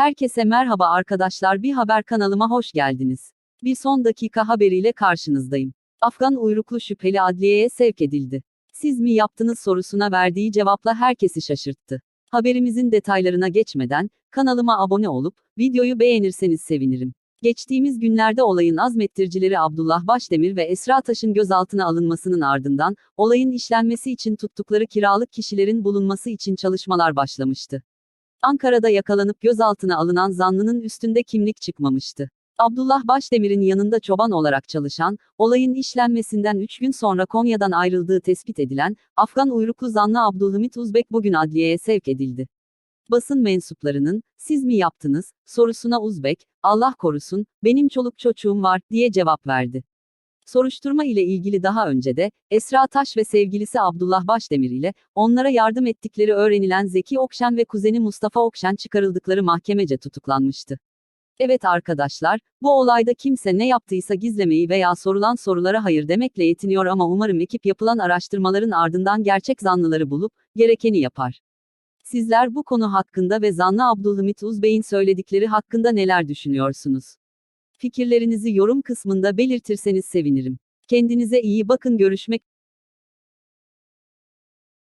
Herkese merhaba arkadaşlar bir haber kanalıma hoş geldiniz. Bir son dakika haberiyle karşınızdayım. Afgan uyruklu şüpheli adliyeye sevk edildi. Siz mi yaptınız sorusuna verdiği cevapla herkesi şaşırttı. Haberimizin detaylarına geçmeden, kanalıma abone olup, videoyu beğenirseniz sevinirim. Geçtiğimiz günlerde olayın azmettiricileri Abdullah Başdemir ve Esra Taş'ın gözaltına alınmasının ardından, olayın işlenmesi için tuttukları kiralık kişilerin bulunması için çalışmalar başlamıştı. Ankara'da yakalanıp gözaltına alınan zanlının üstünde kimlik çıkmamıştı. Abdullah Başdemir'in yanında çoban olarak çalışan, olayın işlenmesinden 3 gün sonra Konya'dan ayrıldığı tespit edilen, Afgan uyruklu zanlı Abdülhamit Uzbek bugün adliyeye sevk edildi. Basın mensuplarının, siz mi yaptınız, sorusuna Uzbek, Allah korusun, benim çoluk çocuğum var, diye cevap verdi. Soruşturma ile ilgili daha önce de, Esra Taş ve sevgilisi Abdullah Başdemir ile, onlara yardım ettikleri öğrenilen Zeki Okşen ve kuzeni Mustafa Okşen çıkarıldıkları mahkemece tutuklanmıştı. Evet arkadaşlar, bu olayda kimse ne yaptıysa gizlemeyi veya sorulan sorulara hayır demekle yetiniyor ama umarım ekip yapılan araştırmaların ardından gerçek zanlıları bulup, gerekeni yapar. Sizler bu konu hakkında ve zanlı Abdülhamit Uzbey'in söyledikleri hakkında neler düşünüyorsunuz? Fikirlerinizi yorum kısmında belirtirseniz sevinirim. Kendinize iyi bakın görüşmek